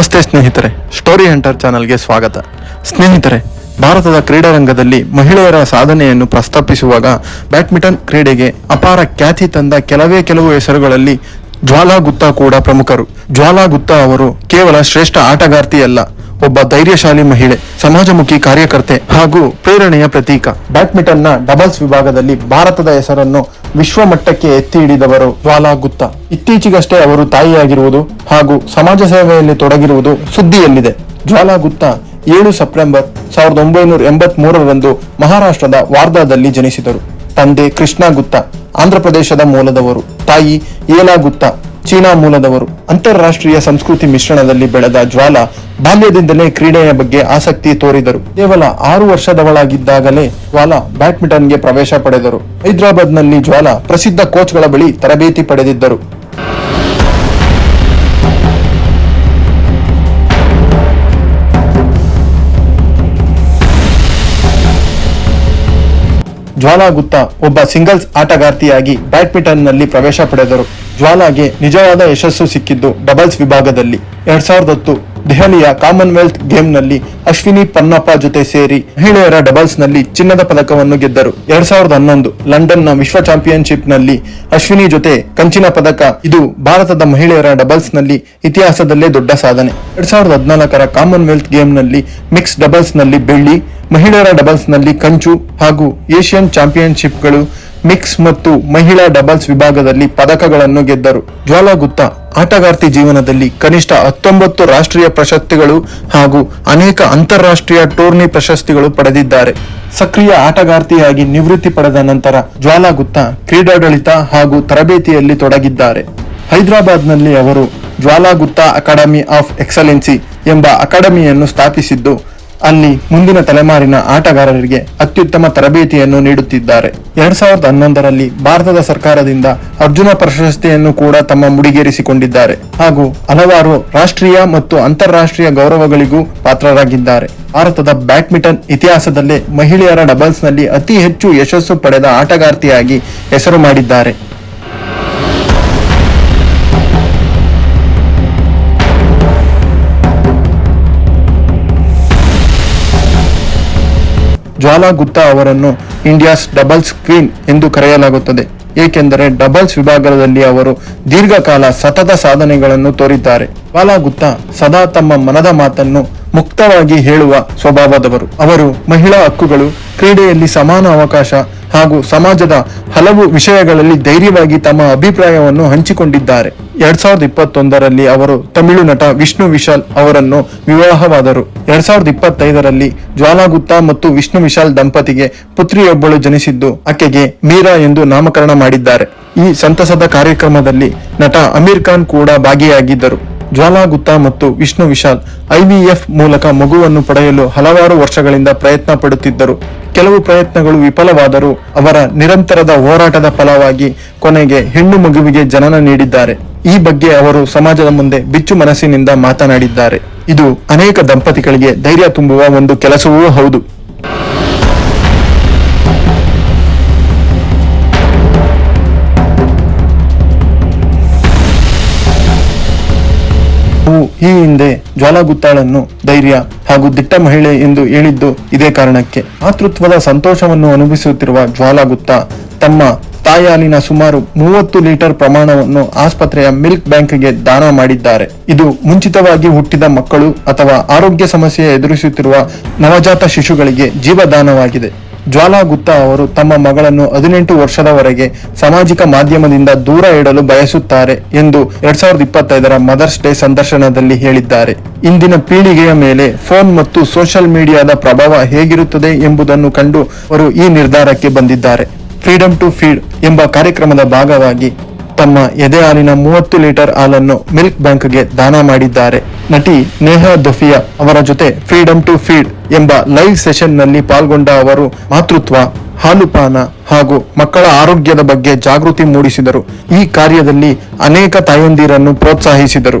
ನಮಸ್ತೆ ಸ್ನೇಹಿತರೆ story hunter ಚಾನಲ್ಗೆ ಸ್ವಾಗತ. ಸ್ನೇಹಿತರೆ, ಭಾರತದ ಕ್ರೀಡಾರಂಗದಲ್ಲಿ ಮಹಿಳೆಯರ ಸಾಧನೆಯನ್ನು ಪ್ರಸ್ತಾಪಿಸುವಾಗ ಬ್ಯಾಡ್ಮಿಂಟನ್ ಕ್ರೀಡೆಗೆ ಅಪಾರ ಖ್ಯಾತಿ ತಂದ ಕೆಲವೇ ಕೆಲವು ಹೆಸರುಗಳಲ್ಲಿ ಜ್ವಾಲಾ ಗುತ್ತಾ ಕೂಡ ಪ್ರಮುಖರು. ಜ್ವಾಲಾ ಗುತ್ತಾ ಅವರು ಕೇವಲ ಶ್ರೇಷ್ಠ ಆಟಗಾರ್ತಿಯಲ್ಲ, ಒಬ್ಬ ಧೈರ್ಯಶಾಲಿ ಮಹಿಳೆ. ಸಮಾಜಮುಖಿ ಕಾರ್ಯಕರ್ತೆ ಹಾಗೂ ಪ್ರೇರಣೆಯ ಪ್ರತೀಕ. ಬ್ಯಾಡ್ಮಿಂಟನ್ನ ಡಬಲ್ಸ್ ವಿಭಾಗದಲ್ಲಿ ಭಾರತದ ಹೆಸರನ್ನು ವಿಶ್ವ ಮಟ್ಟಕ್ಕೆ ಎತ್ತಿ ಹಿಡಿದವರು ಜ್ವಾಲಾ ಗುತ್ತಾ ಇತ್ತೀಚೆಗಷ್ಟೇ ಅವರು ತಾಯಿಯಾಗಿರುವುದು ಹಾಗೂ ಸಮಾಜ ಸೇವೆಯಲ್ಲಿ ತೊಡಗಿರುವುದು ಸುದ್ದಿಯಲ್ಲಿದೆ. ಜ್ವಾಲಾ ಗುತ್ತಾ ಏಳು ಸೆಪ್ಟೆಂಬರ್ ಸಾವಿರದ ಒಂಬೈನೂರ ಎಂಬತ್ ಮೂರರಂದು ಮಹಾರಾಷ್ಟ್ರದ ವಾರ್ಧಾದಲ್ಲಿ ಜನಿಸಿದರು. ತಂದೆ ಕೃಷ್ಣ ಗುತ್ತಾ ಆಂಧ್ರಪ್ರದೇಶದ ಮೂಲದವರು. ತಾಯಿ ಏಲಾ ಗುತ್ತ ಚೀನಾ ಮೂಲದವರು. ಅಂತಾರಾಷ್ಟ್ರೀಯ ಸಂಸ್ಕೃತಿ ಮಿಶ್ರಣದಲ್ಲಿ ಬೆಳೆದ ಜ್ವಾಲಾ ಬಾಲ್ಯದಿಂದಲೇ ಕ್ರೀಡೆಯ ಬಗ್ಗೆ ಆಸಕ್ತಿ ತೋರಿದರು. ಕೇವಲ ಆರು ವರ್ಷದವಳಾಗಿದ್ದಾಗಲೇ ಜ್ವಾಲಾ ಬ್ಯಾಡ್ಮಿಂಟನ್ಗೆ ಪ್ರವೇಶ ಪಡೆದರು. ಹೈದರಾಬಾದ್ನಲ್ಲಿ ಜ್ವಾಲಾ ಪ್ರಸಿದ್ಧ ಕೋಚ್ಗಳ ಬಳಿ ತರಬೇತಿ ಪಡೆದಿದ್ದರು. ಜ್ವಾಲಾ ಗುತ್ತಾ ಒಬ್ಬ ಸಿಂಗಲ್ಸ್ ಆಟಗಾರ್ತಿಯಾಗಿ ಬ್ಯಾಡ್ಮಿಂಟನ್ನಲ್ಲಿ ಪ್ರವೇಶ ಪಡೆದರು. ಜ್ವಾಲಾಗೆ ನಿಜವಾದ ಯಶಸ್ಸು ಸಿಕ್ಕಿದ್ದು ಡಬಲ್ಸ್ ವಿಭಾಗದಲ್ಲಿ. ಎರಡ್ ಸಾವಿರದ ಹತ್ತು ದೆಹಲಿಯ ಕಾಮನ್ವೆಲ್ತ್ ಗೇಮ್ನಲ್ಲಿ ಅಶ್ವಿನಿ ಪನ್ನಪ್ಪ ಜೊತೆ ಸೇರಿ ಮಹಿಳೆಯರ ಡಬಲ್ಸ್ನಲ್ಲಿ ಚಿನ್ನದ ಪದಕವನ್ನು ಗೆದ್ದರು. ಎರಡ್ ಸಾವಿರದ ಹನ್ನೊಂದು ಲಂಡನ್ನ ವಿಶ್ವ ಚಾಂಪಿಯನ್ಶಿಪ್ನಲ್ಲಿ ಅಶ್ವಿನಿ ಜೊತೆ ಕಂಚಿನ ಪದಕ, ಇದು ಭಾರತದ ಮಹಿಳೆಯರ ಡಬಲ್ಸ್ನಲ್ಲಿ ಇತಿಹಾಸದಲ್ಲೇ ದೊಡ್ಡ ಸಾಧನೆ. ಎರಡ್ ಸಾವಿರದ ಹದಿನಾಲ್ಕರ ಕಾಮನ್ವೆಲ್ತ್ ಗೇಮ್ನಲ್ಲಿ ಮಿಕ್ಸ್ ಡಬಲ್ಸ್ನಲ್ಲಿ ಬೆಳ್ಳಿ ಮಹಿಳೆಯರ ಡಬಲ್ಸ್ನಲ್ಲಿ ಕಂಚು ಹಾಗೂ ಏಷ್ಯನ್ ಚಾಂಪಿಯನ್ಶಿಪ್ಗಳು ಮಿಕ್ಸ್ ಮತ್ತು ಮಹಿಳಾ ಡಬಲ್ಸ್ ವಿಭಾಗದಲ್ಲಿ ಪದಕಗಳನ್ನು ಗೆದ್ದರು. ಜ್ವಾಲಾ ಗುತ್ತಾ ಆಟಗಾರ್ತಿ ಜೀವನದಲ್ಲಿ ಕನಿಷ್ಠ ಹತ್ತೊಂಬತ್ತು ರಾಷ್ಟ್ರೀಯ ಪ್ರಶಸ್ತಿಗಳು ಹಾಗೂ ಅನೇಕ ಅಂತಾರಾಷ್ಟ್ರೀಯ ಟೂರ್ನಿ ಪ್ರಶಸ್ತಿಗಳು ಪಡೆದಿದ್ದಾರೆ. ಸಕ್ರಿಯ ಆಟಗಾರ್ತಿಯಾಗಿ ನಿವೃತ್ತಿ ಪಡೆದ ನಂತರ ಜ್ವಾಲಾ ಗುತ್ತಾ ಕ್ರೀಡಾಡಳಿತ ಹಾಗೂ ತರಬೇತಿಯಲ್ಲಿ ತೊಡಗಿದ್ದಾರೆ. ಹೈದರಾಬಾದ್ನಲ್ಲಿ ಅವರು Jwala Gutta academy of excellency ಎಂಬ ಅಕಾಡೆಮಿಯನ್ನು ಸ್ಥಾಪಿಸಿದ್ದು ಅಲ್ಲಿ ಮುಂದಿನ ತಲೆಮಾರಿನ ಆಟಗಾರರಿಗೆ ಅತ್ಯುತ್ತಮ ತರಬೇತಿಯನ್ನು ನೀಡುತ್ತಿದ್ದಾರೆ. ಎರಡ್ ಸಾವಿರದ ಹನ್ನೊಂದರಲ್ಲಿ ಭಾರತದ ಸರ್ಕಾರದಿಂದ ಅರ್ಜುನ ಪ್ರಶಸ್ತಿಯನ್ನು ಕೂಡ ತಮ್ಮ ಮುಡಿಗೇರಿಸಿಕೊಂಡಿದ್ದಾರೆ. ಹಾಗೂ ಹಲವಾರು ರಾಷ್ಟ್ರೀಯ ಮತ್ತು ಅಂತಾರಾಷ್ಟ್ರೀಯ ಗೌರವಗಳಿಗೂ ಪಾತ್ರರಾಗಿದ್ದಾರೆ. ಭಾರತದ ಬ್ಯಾಡ್ಮಿಂಟನ್ ಇತಿಹಾಸದಲ್ಲೇ ಮಹಿಳೆಯರ ಡಬಲ್ಸ್ನಲ್ಲಿ ಅತಿ ಹೆಚ್ಚು ಯಶಸ್ಸು ಪಡೆದ ಆಟಗಾರ್ತಿಯಾಗಿ ಹೆಸರು ಮಾಡಿದ್ದಾರೆ. ಜ್ವಾಲಾ ಗುಪ್ತಾ ಅವರನ್ನು ಇಂಡಿಯಾಸ್ ಡಬಲ್ಸ್ ಕ್ವೀನ್ ಎಂದು ಕರೆಯಲಾಗುತ್ತದೆ. ಏಕೆಂದರೆ ಡಬಲ್ಸ್ ವಿಭಾಗದಲ್ಲಿ ಅವರು ದೀರ್ಘಕಾಲ ಸತತ ಸಾಧನೆಗಳನ್ನು ತೋರಿದ್ದಾರೆ. ಜ್ವಾಲಾ ಗುಪ್ತಾ ಸದಾ ತಮ್ಮ ಮನದ ಮಾತನ್ನು ಮುಕ್ತವಾಗಿ ಹೇಳುವ ಸ್ವಭಾವದವರು. ಅವರು ಮಹಿಳಾ ಹಕ್ಕುಗಳು, ಕ್ರೀಡೆಯಲ್ಲಿ ಸಮಾನ ಅವಕಾಶ ಹಾಗೂ ಸಮಾಜದ ಹಲವು ವಿಷಯಗಳಲ್ಲಿ ಧೈರ್ಯವಾಗಿ ತಮ್ಮ ಅಭಿಪ್ರಾಯವನ್ನು ಹಂಚಿಕೊಂಡಿದ್ದಾರೆ. ಎರಡ್ ಸಾವಿರದ ಇಪ್ಪತ್ತೊಂದರಲ್ಲಿ ಅವರು ತಮಿಳು ನಟ ವಿಷ್ಣು ವಿಶಾಲ್ ಅವರನ್ನು ವಿವಾಹವಾದರು. ಎರಡ್ ಸಾವಿರದ ಇಪ್ಪತ್ತೈದರಲ್ಲಿ ಜ್ವಾಲಾಗುತ್ತಾ ಮತ್ತು ವಿಷ್ಣು ವಿಶಾಲ್ ದಂಪತಿಗೆ ಪುತ್ರಿಯೊಬ್ಬಳು ಜನಿಸಿದ್ದು, ಆಕೆಗೆ ಮೀರಾ ಎಂದು ನಾಮಕರಣ ಮಾಡಿದ್ದಾರೆ. ಈ ಸಂತಸದ ಕಾರ್ಯಕ್ರಮದಲ್ಲಿ ನಟ ಅಮೀರ್ ಖಾನ್ ಕೂಡ ಭಾಗಿಯಾಗಿದ್ದರು. ಜ್ವಾಲಾ ಗುತ್ತಾ ಮತ್ತು ವಿಷ್ಣು ವಿಶಾಲ್ ಐವಿಎಫ್ ಮೂಲಕ ಮಗುವನ್ನು ಪಡೆಯಲು ಹಲವಾರು ವರ್ಷಗಳಿಂದ ಪ್ರಯತ್ನ ಪಡುತ್ತಿದ್ದರು. ಕೆಲವು ಪ್ರಯತ್ನಗಳು ವಿಫಲವಾದರೂ ಅವರ ನಿರಂತರದ ಹೋರಾಟದ ಫಲವಾಗಿ ಕೊನೆಗೆ ಹೆಣ್ಣು ಮಗುವಿಗೆ ಜನನ ನೀಡಿದ್ದಾರೆ. ಈ ಬಗ್ಗೆ ಅವರು ಸಮಾಜದ ಮುಂದೆ ಬಿಚ್ಚು ಮನಸ್ಸಿನಿಂದ ಮಾತನಾಡಿದ್ದಾರೆ. ಇದು ಅನೇಕ ದಂಪತಿಗಳಿಗೆ ಧೈರ್ಯ ತುಂಬುವ ಒಂದು ಕೆಲಸವೂ ಹೌದು. ಈ ಹಿಂದೆ ಜ್ವಾಲಾಗುತ್ತಾಳನ್ನು ಧೈರ್ಯ ಹಾಗೂ ದಿಟ್ಟ ಮಹಿಳೆ ಎಂದು ಹೇಳಿದ್ದು ಇದೇ ಕಾರಣಕ್ಕೆ. ಮಾತೃತ್ವದ ಸಂತೋಷವನ್ನು ಅನುಭವಿಸುತ್ತಿರುವ ಜ್ವಾಲಾಗುತ್ತಾ ತಮ್ಮ ತಾಯಾಲಿನ ಸುಮಾರು ಮೂವತ್ತು ಲೀಟರ್ ಪ್ರಮಾಣವನ್ನು ಆಸ್ಪತ್ರೆಯ ಮಿಲ್ಕ್ ಬ್ಯಾಂಕ್ಗೆ ದಾನ ಮಾಡಿದ್ದಾರೆ. ಇದು ಮುಂಚಿತವಾಗಿ ಹುಟ್ಟಿದ ಮಕ್ಕಳು ಅಥವಾ ಆರೋಗ್ಯ ಸಮಸ್ಯೆ ಎದುರಿಸುತ್ತಿರುವ ನವಜಾತ ಶಿಶುಗಳಿಗೆ ಜೀವದಾನವಾಗಿದೆ. ಜ್ವಾಲಾ ಗುತ್ತಾ ಅವರು ತಮ್ಮ ಮಗಳನ್ನು ಹದಿನೆಂಟು ವರ್ಷದವರೆಗೆ ಸಾಮಾಜಿಕ ಮಾಧ್ಯಮದಿಂದ ದೂರ ಇಡಲು ಬಯಸುತ್ತಾರೆ ಎಂದು ಎರಡ್ ಸಾವಿರದ ಇಪ್ಪತ್ತೈದರ ಮದರ್ಸ್ ಡೇ ಸಂದರ್ಶನದಲ್ಲಿ ಹೇಳಿದ್ದಾರೆ. ಇಂದಿನ ಪೀಳಿಗೆಯ ಮೇಲೆ ಫೋನ್ ಮತ್ತು ಸೋಷಿಯಲ್ ಮೀಡಿಯಾದ ಪ್ರಭಾವ ಹೇಗಿರುತ್ತದೆ ಎಂಬುದನ್ನು ಕಂಡು ಅವರು ಈ ನಿರ್ಧಾರಕ್ಕೆ ಬಂದಿದ್ದಾರೆ. ಫ್ರೀಡಮ್ ಟು ಫೀಡ್ ಎಂಬ ಕಾರ್ಯಕ್ರಮದ ಭಾಗವಾಗಿ ತಮ್ಮ ಎದೆ ಹಾಲಿನ ಮೂವತ್ತು ಲೀಟರ್ ಹಾಲನ್ನು ಮಿಲ್ಕ್ ಬ್ಯಾಂಕ್ಗೆ ದಾನ ಮಾಡಿದ್ದಾರೆ. ನಟಿ ನೇಹಾ ದಫಿಯಾ ಅವರ ಜೊತೆ ಫ್ರೀಡಮ್ ಟು ಫೀಡ್ ಎಂಬ ಲೈವ್ ಸೆಷನ್ನಲ್ಲಿ ಪಾಲ್ಗೊಂಡ ಅವರು ಮಾತೃತ್ವ, ಹಾಲುಪಾನ ಹಾಗೂ ಮಕ್ಕಳ ಆರೋಗ್ಯದ ಬಗ್ಗೆ ಜಾಗೃತಿ ಮೂಡಿಸಿದರು. ಈ ಕಾರ್ಯದಲ್ಲಿ ಅನೇಕ ತಾಯಂದಿರನ್ನು ಪ್ರೋತ್ಸಾಹಿಸಿದರು.